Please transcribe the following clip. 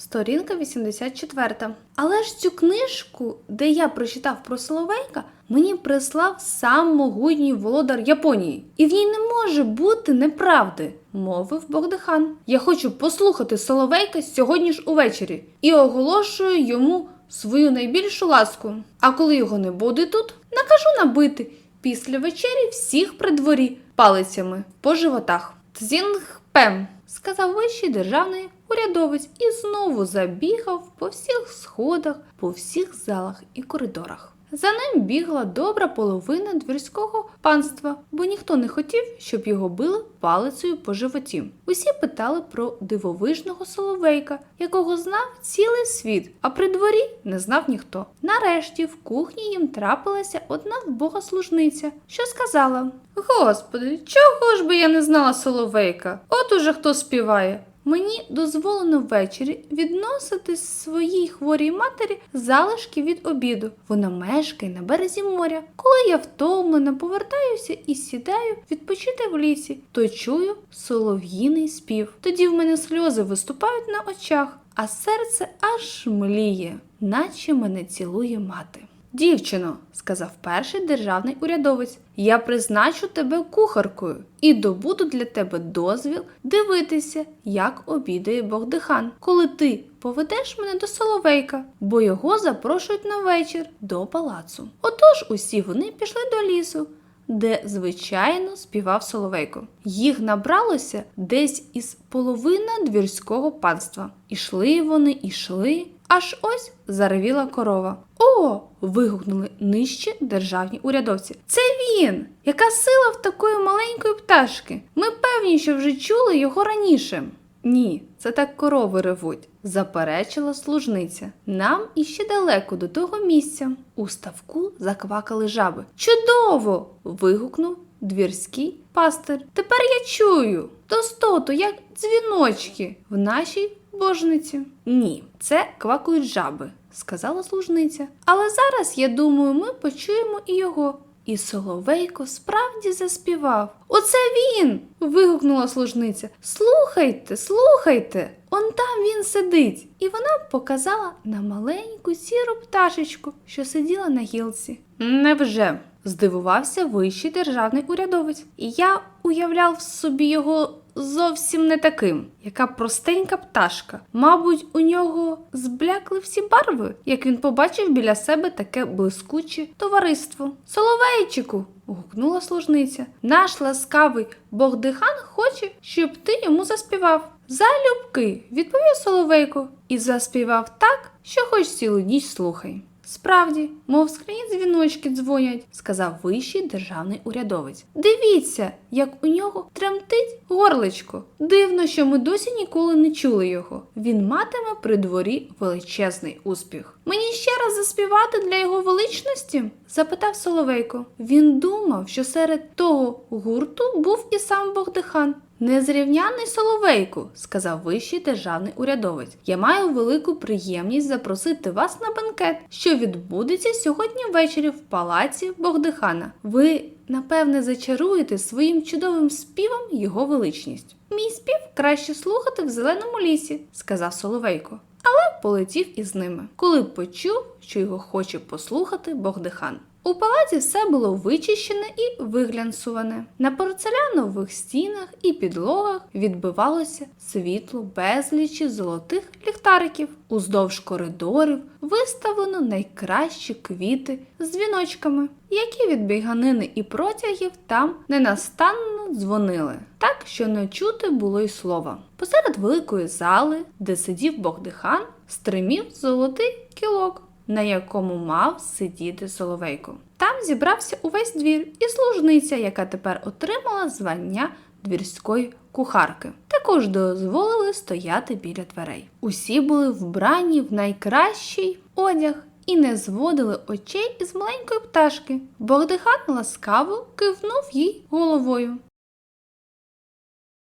сторінка 84. Але ж цю книжку, де я прочитав про Соловейка, мені прислав сам могутній володар Японії. І в ній не може бути неправди, мовив Богдихан. Я хочу послухати Соловейка сьогодні ж увечері і оголошую йому свою найбільшу ласку. А коли його не буде тут, накажу набити після вечері всіх при дворі палицями по животах. Цзінгпем, сказав вищий державний урядовець і знову забігав по всіх сходах, по всіх залах і коридорах. За ним бігла добра половина двірського панства, бо ніхто не хотів, щоб його били палицею по животі. Усі питали про дивовижного соловейка, якого знав цілий світ, а при дворі не знав ніхто. Нарешті в кухні їм трапилася одна вбога служниця, що сказала: Господи, чого ж би я не знала соловейка? От уже хто співає. Мені дозволено ввечері відносити своїй хворій матері залишки від обіду. Вона мешкає на березі моря. Коли я втомлена, повертаюся і сідаю відпочити в лісі, то чую солов'їний спів. Тоді в мене сльози виступають на очах, а серце аж мліє, наче мене цілує мати. Дівчино, сказав перший державний урядовець, я призначу тебе кухаркою і добуду для тебе дозвіл дивитися, як обідає Богдихан, коли ти поведеш мене до Соловейка, бо його запрошують на вечір до палацу. Отож усі вони пішли до лісу. Де, звичайно, співав Соловейко. Їх набралося десь із половина двірського панства. Ішли вони, ішли, аж ось заревіла корова. О! вигукнули нижче державні урядовці. Це він! Яка сила в такої маленької пташки? Ми певні, що вже чули його раніше. Ні, це так корови ревуть, заперечила служниця. Нам іще далеко до того місця. У ставку заквакали жаби. Чудово! вигукнув двірський пастир. Тепер я чую достоту, як дзвіночки в нашій божниці. Ні, це квакають жаби, сказала служниця. Але зараз, я думаю, ми почуємо і його. І Соловейко справді заспівав. Оце він. вигукнула служниця. Слухайте, слухайте. Он там він сидить. І вона показала на маленьку сіру пташечку, що сиділа на гілці. Невже? Здивувався вищий державний урядовець. І я уявляв собі його зовсім не таким, яка простенька пташка. Мабуть, у нього зблякли всі барви, як він побачив біля себе таке блискуче товариство. Соловейчику. гукнула служниця. Наш ласкавий Богдихан хоче, щоб ти йому заспівав. Залюбки, відповів Соловейко, і заспівав так, що хоч цілу ніч слухай. Справді, мов скляні дзвіночки дзвонять, сказав вищий державний урядовець. Дивіться, як у нього тремтить горличко. Дивно, що ми досі ніколи не чули його. Він матиме при дворі величезний успіх. Мені ще раз заспівати для його величності? запитав Соловейко. Він думав, що серед того гурту був і сам Богдихан. Незрівняний Соловейку, сказав вищий державний урядовець. Я маю велику приємність запросити вас на бенкет, що відбудеться сьогодні ввечері в палаці Богдихана. Ви, напевне, зачаруєте своїм чудовим співом його величність. Мій спів краще слухати в зеленому лісі, сказав Соловейко. Але полетів із ними, коли почув, що його хоче послухати Богдихан. У палаці все було вичищене і виглянсуване. На порцелянових стінах і підлогах відбивалося світло безлічі золотих ліхтариків. Уздовж коридорів виставлено найкращі квіти з дзвіночками, які від біганини і протягів там ненастанно дзвонили, так що не чути було й слова. Посеред великої зали, де сидів Богдихан, стримів золотий кілок на якому мав сидіти Соловейко. Там зібрався увесь двір і служниця, яка тепер отримала звання двірської кухарки. Також дозволили стояти біля дверей. Усі були вбрані в найкращий одяг і не зводили очей із маленької пташки. Богдихан ласкаво кивнув їй головою.